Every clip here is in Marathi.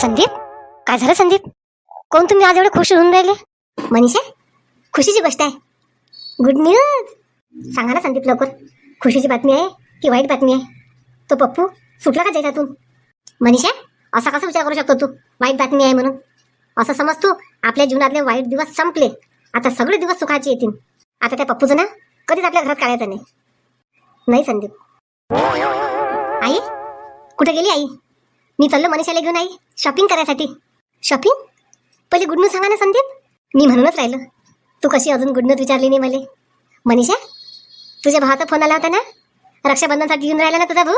संदीप? काय झालं संदीप? कोण तुम्ही आज एवढे खुश होऊन राहिले? मनीषा खुशीची गोष्ट आहे. गुड न्यूज सांगा ना संदीप लवकर. खुशीची बातमी आहे की वाईट बातमी आहे? तो पप्पू सुटला का जगातून मनीषा असा कसा विचार करू शकतो तू? वाईट बातमी आहे म्हणून. असं समज तू आपल्या जीवनातले वाईट दिवस संपले. आता सगळे दिवस सुखाचे येतील. आता त्या पप्पूचं ना कधीच आपल्या घरात काढायचं नाही. नाही संदीप. आई? कुठे गेली आई? मी चाललो मनीषाला घेऊन आई शॉपिंग करायसाठी. शॉपिंग पहिले गुड न्यूज सांगा ना संदीप? मी म्हणूनच राहिलो. तू कशी अजून गुड न्यूज विचारली नाही मला? मनीषा तुझ्या भावाचा फोन आला होता ना? रक्षाबंधनसाठी येऊन राहिला ना तुझा भाऊ?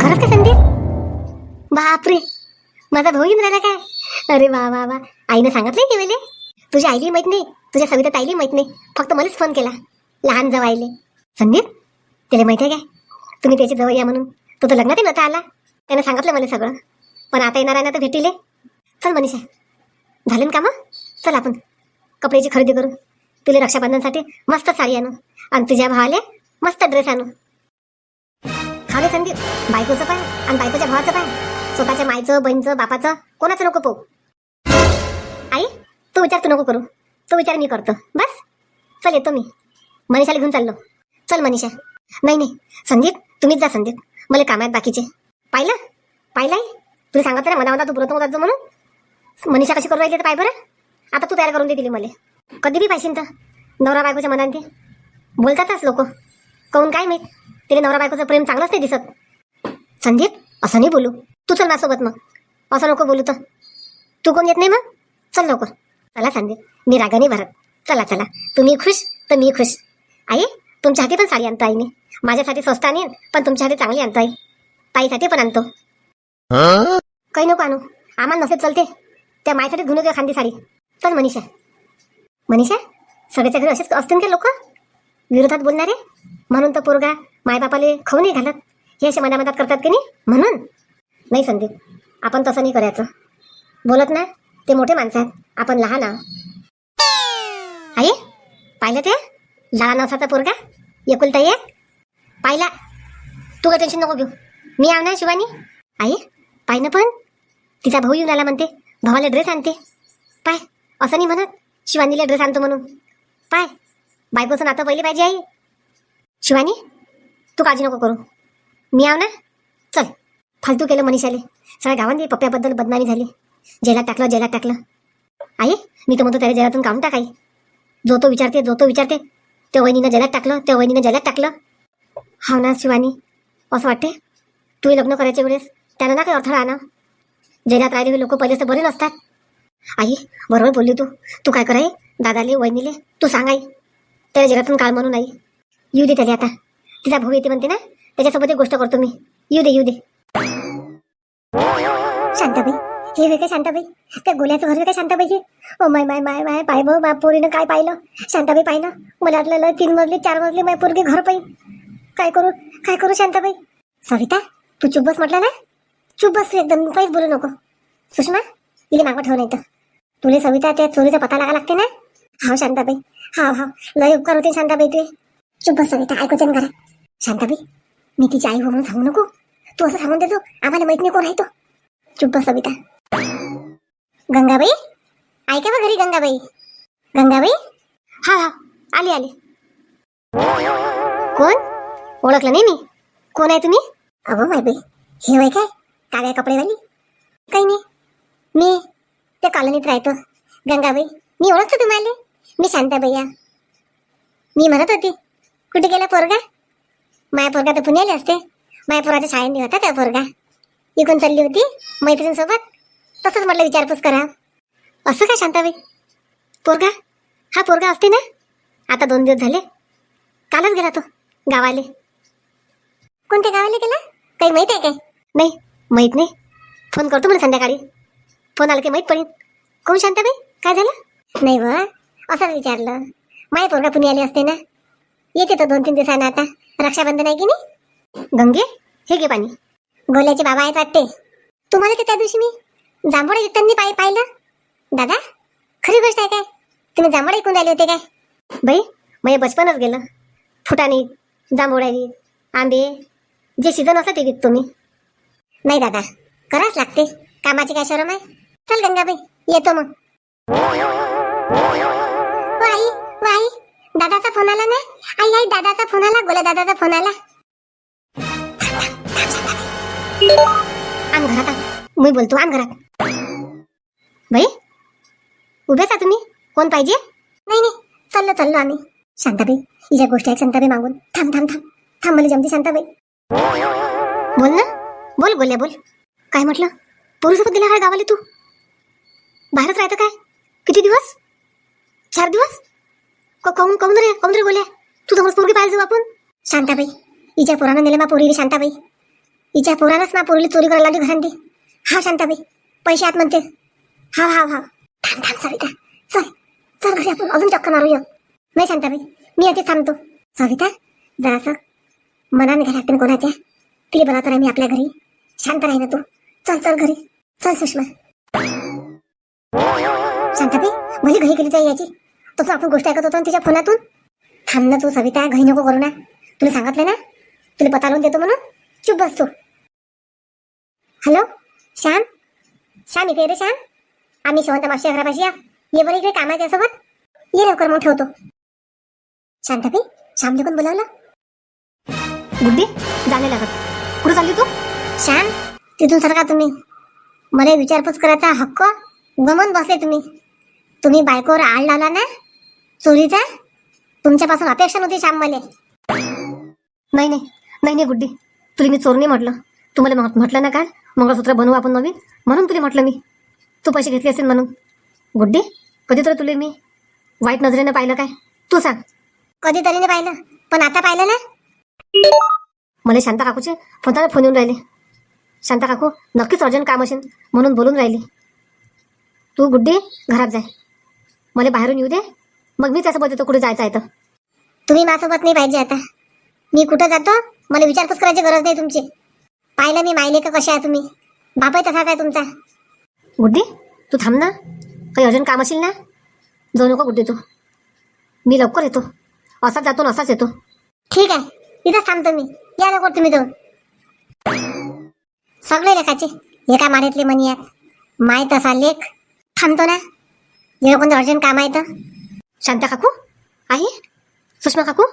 खरंच का संदीप? बापरे! माझा भाऊ येऊन राहिला काय? अरे वा वा वा. आईनं सांगितलं की मला? तुझ्या आईली माहीत नाही तुझ्या सविता ताईली माहीत नाही. फक्त मलाच फोन केला. लहान जवळ आईले. संदीप त्याला माहिती आहे काय? तुम्ही त्याच्याजवळ या म्हणून. तू तर लग्नात नव्हता आला. त्याने सांगितलं मला सगळं. पण आता येणार आहे ना तर भेटीले. चल मनीषा. झाले ना कामं? चल आपण. कपड्याची खरेदी करू. तुला रक्षाबंधनसाठी मस्त साडी आणू. आणि तुझ्या भावाले मस्त ड्रेस आणू. खाले संदीप. बायकोचं पाय आणि बायकोच्या भावाचं पाय. स्वतःच्या मायचं बहीणचं बापाचं कोणाचं नको पाहू. आई तो विचार तू नको करू. तो विचार मी करतो. बस. चल येतो मी. मनीषाला घेऊन चाललो. चल मनीषा. नाही नाही. संदीप तुम्हीच जा संदीप. मला काम आहेत बाकीचे. पाहिलं? पाहिलं आई तुला सांगितलं ना मना तू प्रथम होता जो म्हणून. मनीषा कशी करू राहिली तर पाय बरं? आता तू तयार करून दे दिली मला. कधी बी पाहिजे तर. नवरा बायकोच्या मनात ते बोलतातच लोक. कहून काय माहीत? तिला नवरा बायकोचं प्रेम चांगलंच नाही दिसत. संदीप असं नाही बोलू. तू चल माझ्यासोबत मग. असं नको बोलू तर. तू कोण येत नाही मग? चल लवकर. चला संदीप मी रागाने भरत. चला चला. तुम्ही खुश तर मी खुश. आई तुमच्यासाठी पण साडी आणतो आई मी माझ्यासाठी स्वस्त आणीन पण तुमच्यासाठी चांगली आणतो आई ताईसाठी पण आणतो. काही नको आणू. आम्हाला नसेल चलते. त्या मायसाठी घेऊन येतो खांदी साडी. चल मनीषा. मनीषा सगळ्याच्या घरी असेच असतील का लोक? विरोधात बोलणारे? म्हणून तर पोरगा मायबापाले खाऊ नाही घालत. हे असे मनामनात करतात की नाही? म्हणून. नाही संदीप आपण तसं नाही करायचं. बोलत ना ते मोठे माणसं आहेत. आपण लहान आहोत. आई पाहिलं ते? लहान असाचा पोरगा? एकुलता एक? पाहिला. तू का टेन्शन नको घेऊ. मी आव ना शिवानी? आई पाय ना पण. तिचा भाऊ येऊन आला म्हणते. भावाला ड्रेस आणते. पाय असं नाही म्हणत. शिवानीला ड्रेस आणतो म्हणून. पाय बायकोचं नातं पहिले पाहिजे आई. शिवानी तू काळजी नको करू. मी आव ना? चल फालतू केलं मनीषाले. सगळ्या गावांनी पप्प्याबद्दल बदनामी झाली. जेलात टाकलं जेलात टाकलं. आई मी तर म्हणतो त्याला जेलातून काढून टाक जो तो विचारते जो तो विचारते त्या वहिनीनं जेलात टाकलं त्या वहिनीनं जेलात टाकलं. हा ना शिवानी. असं वाटते तू लग्न करायच्या वेळेस त्यांना ना काही अडथळा आणा. जेलात राहिलेले लोक पहिलेच बरे नसतात. आई बरोबर बोलली तू. तू काय कराय दादाले वहिनीले तू सांग आई. त्याला जगातून काळ म्हणून आई येऊ दे त्याला आता. तिचा भाऊ येते म्हणते ना? त्याच्यासोबत एक गोष्ट करतो मी. येऊ दे येऊ दे. शांताबाई हे वे काय शांताबाई? त्या गोल्याचं घर वे काय शांताबाई ओ माय माय माय माय पाय भाऊ पोरीनं काय पाहिलं? शांताबाई पाहिलं मला वाटलं तीन मजली चार मजली माय पोरगी घर पाहिजे काय करू? काय करू शांताबाई? सविता तू चुप बस म्हटलं ना? चुप बस तू एकदम काहीच बोलू नको. सुषमा इले मागं ठेव नाही तर तुला सविता त्या चोरीचा पता लागा लागते ना? हाव शांताबाई हाव हाव. लय उपकार होते शांताबाई ते. चुप बस सविता ऐकू घरा. शांताबाई मी तिची आई हो म्हणून सांगू नको. तू असं सांगून देतो आम्हाला माहीत नाही कोण आहे तो. चुप बस सविता. गंगाबाई ऐका बा घरी गंगाबाई. गंगाबाई? हा हा आली आली. कोण? ओळखलं नाही मी. कोण आहे तुम्ही? अगो माय बाई हे वय काय? काव्या कपडेवाली काही नाही. मी त्या कॉलनीत राहतो. गंगाबाई मी ओळखतो तुम्हाला. मी शांताबाई मी म्हणत होती कुठे गेला पोरगा? माया पोरगा तर पुण्याला असते. माया पोराच्या शाळेने होता त्या पोरगा? इकून चालली होती मैत्रिणीसोबत. तसंच म्हटलं विचारपूस करा. असं काय शांताबाई? पोरगा? हा पोरगा असते ना? आता दोन दिवस झाले. कालच गेला तो गावाले. कोणत्या गावाला गेला? काही माहीत आहे काय? नाही माहीत नाही. फोन करतो मला संध्याकाळी. फोन आला की माहीत पडेल. कोण शांताबाई? काय झालं? नाही बा असंच विचारलं. माय पोरगा पुण्याले असते ना? येते तो दोन तीन दिवसानं आता. रक्षाबंधन आहे की नाही? गंगे हे घे पाणी. गोल्याचे बाबा आहेत वाटते. तुम्हाला ते त्या दिवशी मी जांभूळ विकताना पाय पाहिलं. दादा खरी गोष्ट आहे काय? तुम्ही जांभूळ ऐकून राहिले होते काय? बाई माझे बचपनच गेलं. फुटाणे जांभूळ आंबे जे सीझन असतं ते विकतो मी नाही दादा करावंच लागते. कामाची काय शरम आहे? चल गंगाबाई येतो मग. वाई वाई दादाचा फोन आला ना? आई आई दादाचा फोन आला गोला दादाचा फोन आला. आण घरात आण. मी बोलतो आण घरात. बाई उभेच आहे तुम्ही? कोण पाहिजे? नाही नाही चाललो चाललो आम्ही. शांताबाई हिच्या गोष्टी आहेत शांताबाई मागून. थांब थांब थांब. थांब मला जमते शांताबाई. बोल ना. बोल बोलल्या बोल. काय म्हटलं? पोरीसोबत दिला काय गावाले तू? बाहेरच राहतं काय? किती दिवस? चार दिवस? काऊन काऊन रे काऊन रे बोल्या तू समज पोरगी पाहिजे आपण? शांताबाई हिच्या पोरानं नेले मा पोरी शांताबाई. हिच्या पोरानंच मा पोरीला चोरी करायला लागली घरांती हा शांताबाई. पैसे आत म्हणते. हा हा हा. थांब थांब सविता. चल. चल घरी आपण. अजून चक्कर मारूया. नाही शांताबाई. मी येते थांबतो. सविता जरासं मनाने घ्या लागते कोणाच्या तिला बोलावतो ना मी आपल्या घरी. शांत राही ना तू. चल चल घरी. चल सुषमा. शांताबाई भली घरी गेली जाई याची तो आपण गोष्ट ऐकत होतो ना तिच्या फोनातून. थांब ना तू सविता घरी नको करू ना. तुला सांगितलं ना? तुला पता लावून देतो म्हणून. चुप बस तू. हॅलो? श्याम? श्याम इकडे रे श्याम? आम्ही शेवंत मावशी घरापाशी या. ये बरं इकडे कामाच्या सोबत. ये लवकर मग ठेवतो. शांताबाई श्यामने कोण बोलावलं? बुद्धी? जाणे लागत. कुठं चालली तू? श्याम तिथून सरका तुम्ही. मला विचारपूस करायचा हक्क? गमन बसले तुम्ही. तुम्ही बायकोवर आळ लावला ना? चोरीचा? तुमच्यापासून अपेक्षा नव्हती श्याम मला नाही नाही. नाही नाही गुड्डी. तुला मी चोर नाही म्हटलं. तू मला म्हटलं ना काल? मंगळसूत्र बनवू आपण नवीन? म्हणून तुला म्हटलं मी. तू पैसे घेतले असेल म्हणून. गुड्डी कधीतरी तुला मी वाईट नजरेनं पाहिलं काय? तू सांग. कधीतरी नाही पाहिलं. पण आता पाहिलं ना? मला शांता काकूचे फोनला फोन येऊन राहिले. शांता काकू नक्कीच अर्जंट काम असेल म्हणून बोलून राहिली. तू गुड्डी घरात जाय. मला बाहेरून येऊ दे. मग मी त्यासोबत येतो कुठे जायचं आहे तर. तुम्ही माझ्यासोबत नाही पाहिजे आता. मी कुठं जातो मला विचारपूस करायची गरज नाही तुमची. पाहिलं मी मायले का कशा आहे तुम्ही. बापाही तसाच आहे तुमचा. गुड्डी तू थांब ना. काही अर्जंट काम असेल ना जाऊ नको गुड्डी तू. मी लवकर येतो. असाच जातो असाच येतो. ठीक आहे. इथंच थांबतो मी या नको तुम्ही जाऊन. सगळे लेखाचे. एका मारेतले म्हणी आहेत माय तसा लेख. थांबतो ना. जेव्हा कोणतं अर्जंट काम आहे तर शांता काकू? आहे? सुषमा काकू?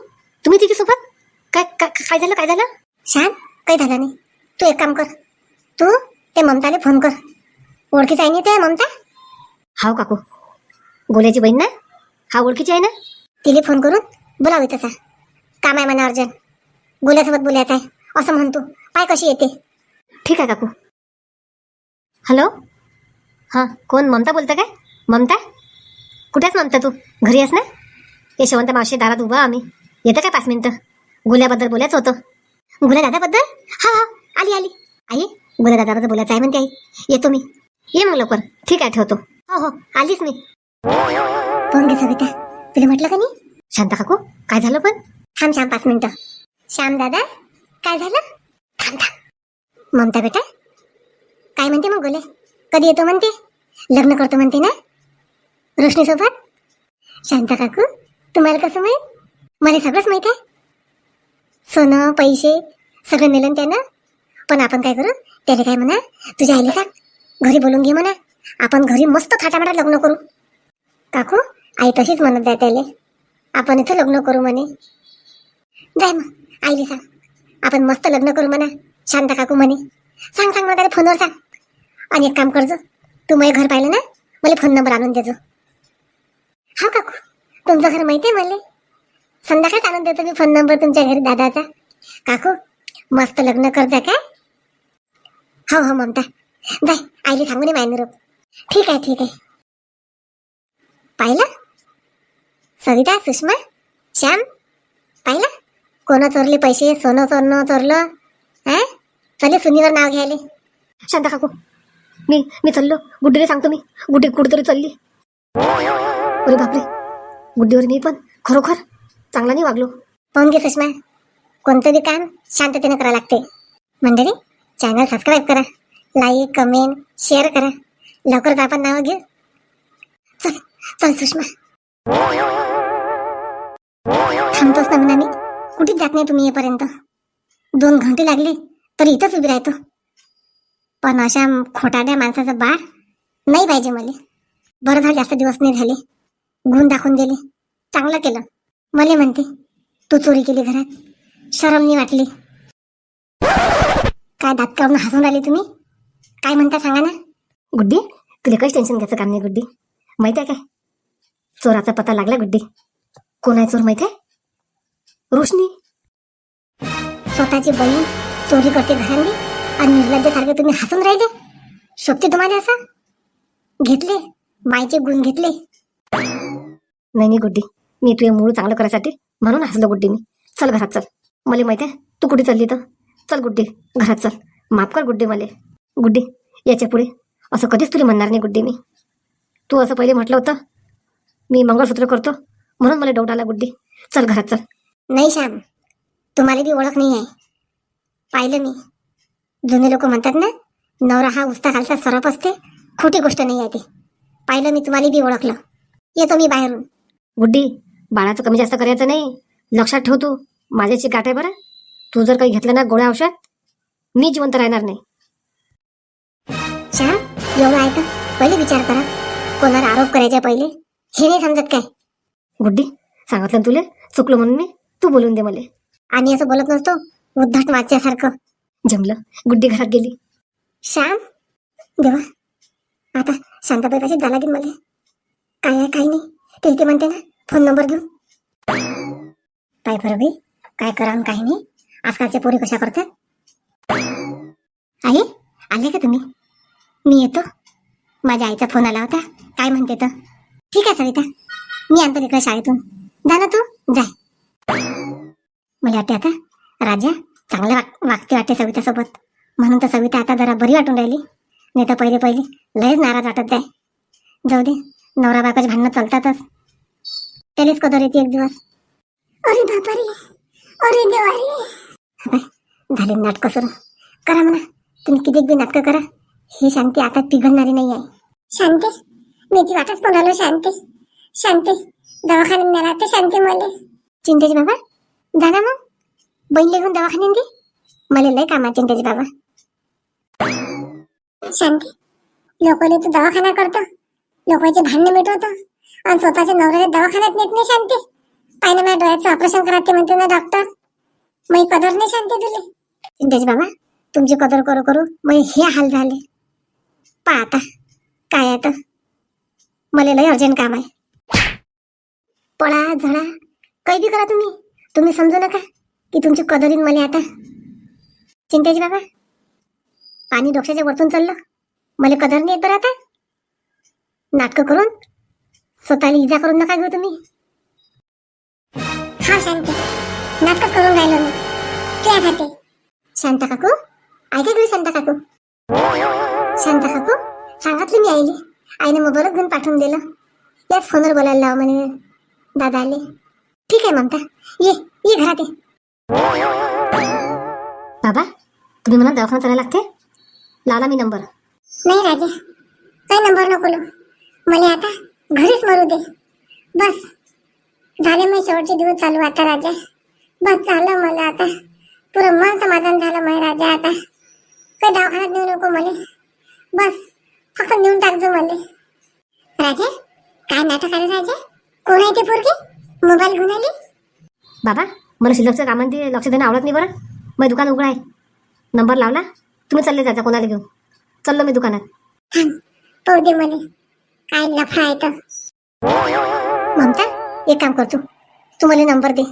तुम्ही तिथे सोबत? काय काय झालं? काय झालं? शांत काही झालं नाही. तू एक काम कर. तू ते ममताले फोन कर. ओळखीच आहे ना ते ममता? हाव काकू. गोल्याची बहीण ना? हा ओळखीची आहे ना? तिला फोन करून बोलावी तसा. काम आहे म्हणा अर्जंट. गोल्यासोबत बोलायचं आहे. असं म्हणतो पाय कशी येते? ठीक आहे काकू. हॅलो? हां कोण? ममता बोलतं काय? ममता? कुठेच ममता तू? घरी आहेस ना? यशवंत मावशी दारात उभा आम्ही. येतं काय पाच मिनिटं? गुल्याबद्दल बोलायचं होतं. गुल्या दादाबद्दल हा हा आली आली. आई गुल्या दादाबद्दल बोलायचं आहे म्हणते आई. येतो मी. ये मग लवकर. ठीक आहे ठेवतो. हो हो आलीच मी. फोन घे सविता. तुला म्हटलं का नाही? शांता काकू काय झालं पण? थांब श्याम पाच मिनिटं. श्याम दादा काय झालं? थांब थांब. ममता बेटा काय म्हणते मग गोले कधी येतो म्हणते? लग्न करतो म्हणते ना? रोशनी सोबत शांता काकू तुम्हाला कसं माहीत? मला सगळंच माहीत आहे. सोनं पैसे सगळं नेलं त्यानं. पण आपण काय करू? त्याला काय म्हणा? तुझ्या आईला सांग. घरी बोलून घे म्हणा. आपण घरी मस्त थाटामाटात लग्न करू. काकू आई तशीच म्हणत जाय त्याला. आपण इथं लग्न करू म्हणे. जाय मग. आईले सांग. आपण मस्त लग्न करू म्हणा शांत काकू म्हणे. सांग सांग मला त्याला फोनवर सांग. आणि एक काम करजो तू माझे घर पाहिलं ना मला फोन नंबर आणून देजो हा काकू तुमचं घर माहिती आहे मला? संध्याकाळीच आणून देतो मी फोन नंबर तुमच्या घरी दादाचा. काकू मस्त लग्न करता काय? हो हो ममता. जाय आईली सांगू नये मायनरूप. ठीक आहे ठीक आहे. पाहिलं? सविता सुषमा श्याम पाहिलं? कोणा चोरले पैसे? सोनं सोनं चोरलं? हा चले सुनीवर नाव घ्यायले. शांता काकू. मी मी चाललो. गुड्डीने सांगतो मी. गुड्डी कुठेतरी चालली. अरे बापरे. गुड्डीवर मी पण खरोखर चांगला नाही वागलो. पाहून घे सुषमा. कोणतं बी काम शांततेने करावं लागते. मंडळी चॅनल सबस्क्राईब करा. लाईक कमेंट शेअर करा. लवकरच आपण नावं घेऊ. चल चल सुषमा. थांबतोच ना म्हणा मी. कुठेच जात नाही तुम्ही येईपर्यंत दोन घंटे लागले तरी इथंच उभी राहतो. पण अशा खोटाड्या माणसाचं बाळ नाही पाहिजे मला. बरं झालं जास्त दिवस नाही झाले. गुण दाखवून दिले. चांगलं केलं. मला म्हणते तू चोरी केली घरात. शरम नाही वाटली. काय दात काढून हसून राहिले तुम्ही? काय म्हणता सांगा ना. गुड्डी तुला काहीच टेन्शन घ्यायचं काम नाही गुड्डी. माहिती आहे काय? चोराचा पत्ता लागला गुड्डी. कोण आहे चोर माहिती आहे? रोशनी? स्वतःची बहीण चोरी करते घरांनी आणि निर्लज्जासारखे तुम्ही हसून राहिले? शोभते तुम्हाला असं? घेतले मायचे गुण घेतले. नाही नाही गुड्डी. मी तुझे मूळ चांगलं करायसाठी म्हणून हसलो गुड्डी मी. चल घरात चल. मला माहिती आहे तू कुठे चालली तर चल गुड्डी घरात चल. माफ कर गुड्डी मला. गुड्डी याच्यापुढे असं कधीच तुला म्हणणार नाही गुड्डी मी. तू असं पहिले म्हटलं होतं मी मंगळसूत्र करतो म्हणून मला डाऊट आला गुड्डी. चल घरात चल. नाही श्याम तुम्हाला बी ओळख नाही आहे पाहिलं मी. जुने लोक म्हणतात ना नवरा हा उस्ता खालचा सरप असते खोटी गोष्ट नाही आहे ती. पाहिलं मी तुम्हाला बी ओळखलं. येतो मी बाहेरून. गुड्डी बाळाचं कमी जास्त करायचं नाही. लक्षात ठेव तू माझ्याची गाठ आहे बरं. तू जर काही घेतलं ना गोळ्या औषध मी जिवंत राहणार नाही. श्याम एवढं आहे तर पहिले विचार करा. कोणाला आरोप करायच्या पहिले हे नाही समजत काय? गुड्डी सांगितलं ना तुले? चुकलो म्हणून मी? तू बोलून दे मला. आणि असं बोलत नसतो उद्धट वाच्यासारखं. जमलं गुड्डी घरात गेली. श्याम? देवा आता शांताबाई पाशी जा लागेल मला. काय आहे काय नाही. ते इथे म्हणते ना फोन नंबर घेऊन. काय बरं बाई? काय करा काही नाही. आजकालच्या पोरी कशा करतात? आई आले का तुम्ही? मी येतो. माझ्या आईचा फोन आला होता. काय म्हणते तर ठीक आहे सविता. मी आणतो तिकडे शाळेतून. जा ना तू. जाय मला वाटते आता राजा चांगलं वाग वागते वाटते सवितासोबत. म्हणून तर सविता आता जरा बरी वाटून राहिली. नाही तर पहिले पहिले लयच नाराज वाटत जाय. जाऊ दे नवरा बायकोचे भांडणं चालतातच. त्यालाच कदर येते एक दिवस. अरे बापारे अरे देवारे. झाले नाटकं सर. करा म्हणा तुम्ही किती बी नाटकं करा. ही शांती आता पिघलणारी नाही आहे शांती? मी ती वाटच बोलालो शांती. शांती दवाखान्यात नेला ते शांती मला. चिंतेची बाबा जा ना मग. बहिणीला घेऊन दवाखान्यात दे मला लय कामात चिंतेची बाबा. शांती लोकांनी तू दवाखाना करतो. लोकांचे भांडणे मिटवतो. आणि स्वतःच्या नवऱ्याला दवाखान्यात नेत नाही शांती पाहिजे माझ्या डोळ्याचं ऑपरेशन करा ते म्हणते ना डॉक्टर. मग कदर नाही शांती तुले. चिंतेची बाबा तुमची कदर करू करू मग हे हाल झाले. पहा आता काय आता. मला लय अर्जंट काम आहे. पळा झळा. काही करा तुम्ही. तुम्ही समजू नका की तुमची कदरीन मला आता. चिंतेची बाबा पाणी डोक्याच्या वरतून चाललं. मला कदर नाही येत बरं आता. नाटकं करून स्वतःला इजा करून नका घेऊ तुम्ही. हा शांती. नाटक करून राहिलो मी. तुझ्यासाठी शांता काकू ऐका घेऊ शांता काकू? शांता काकू सांगितलं मी आईले. आईने मोबाईलच घेऊन पाठवून दिलं. याच फोनवर बोलायला लाव म्हणे. दादा आले. ठीक आहे ममता. ये ये घरात ये. बाबा तुम्ही मला दवाखाना चालायला लागते? लावला मी नंबर. नाही राजा काय नंबर नको लो. मला आता घरीच मरू दे. बस. झाले मी शेवटचे दिवस चालू आता राजा. बस झालं मला आता. पुरं मन समाधान झालं माझ्या राजा आता. काही दवाखान्यात नेऊ नको मला. बस. फक्त नेऊन टाकजो मला. राजा काय नाटक आलं राजा? कोण आहे ते पोरगी? मोबाईल घेऊन आली? बाबा मला शिल्लकच्या कामांमध्ये लक्ष देणं आवडत नाही बरं. मग दुकान उघडं आहे. नंबर लावला? तुम्ही चालले जायचा कोणाला घेऊन. चाललो मी दुकानात. पाहू दे मला. काय लफडा आहे तर. ममता एक काम करतो. तू मला नंबर दे.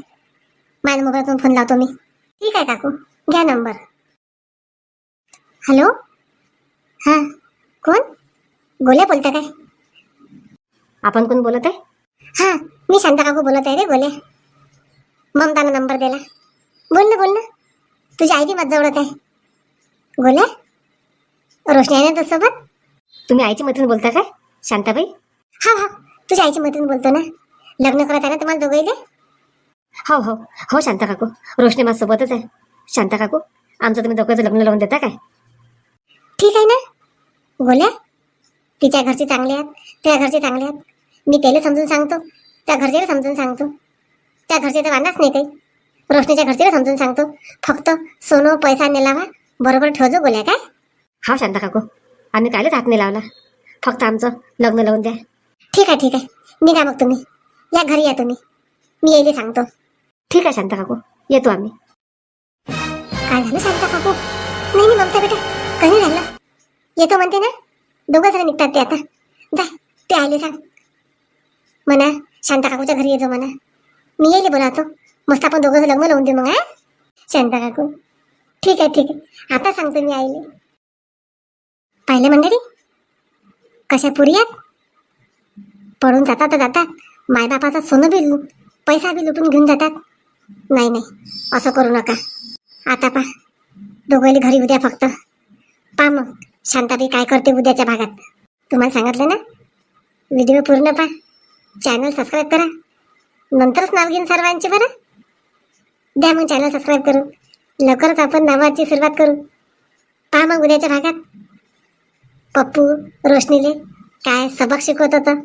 माझ्या मोबाईलतून फोन लावतो मी. ठीक आहे काकू. घ्या नंबर. हॅलो? हां कोण? गोल्या बोलता काय? आपण कोण बोलत आहे? हां मी शांता काकू बोलत आहे रे बोले. ममतानं नंबर दिला. बोल ना बोल ना. तुझी आई ती मत जवळत आहे. बोले. रोशनी आहे ना तुझ्यासोबत तुम्ही आईची मैत्रीण बोलता काय? शांताबाई? हा हा. तुझ्या आईची मैत्रीण बोलतो ना. लग्न करत आहे ना तुम्हाला दोघंही? हो हो. हो शांता काकू. रोशनी माझ्यासोबतच आहे. शांता काकू आमचं तुम्ही दोघंचं लग्न लावून देता काय? ठीक आहे ना. बोल्या तिच्या घरचे चांगले आहेत. त्या घरचे चांगले आहेत. मी त्याला समजून सांगतो. त्या घरच्याला समजून सांगतो. त्या घरचे तर वांधाच नाही काही. रोशनीच्या घरच्याला समजून सांगतो. फक्त सोनं पैसा नेलावा बरोबर ठेवजो बोल्या काय? हा शांता काकू. आम्ही कायलाच हात नाही लावला. फक्त आमचं लग्न लावून द्या. ठीक आहे ठीक आहे. निघा मग तुम्ही. या घरी या तुम्ही. मी येईल सांगतो. ठीक आहे शांता काकू. येतो आम्ही. काय झालं शांता काकू? नाही नाही ममता बेटा. काही झालं. येतो म्हणते ना? दोघं जण निघतात ते आता. जा ते आले सांग. म्हणा शांता काकूच्या घरी येतो म्हणा. मी येईल बोलावतो मस्त आपण दोघं लग्न लावून देऊ मग हा? शांता काकू. ठीक आहे ठीक आहे. आता सांगतो मी आईले. पाहिलं मंडळी? कशा पुरी आहेत? पडून जातात तर जातात. मायबापाचं सोनं बी लु- पैसा बी लुटून घेऊन जातात. नाही नाही. असं करू नका. आता पा दोघांनी घरी उद्या फक्त. पा मग. शांताबाई काय करते उद्याच्या भागात. तुम्हाला सांगितलं ना? व्हिडिओ पूर्ण पा चॅनल सबस्क्राईब करा. नंतरच नाव घेईन सर्वांचे बरं. द्या मग चॅनल सबस्क्राईब करू लवकरच आपण नावाची सुरुवात करू. पहा मग उद्याच्या भागात. पप्पू रोशनीले काय सबक शिकवत होतं.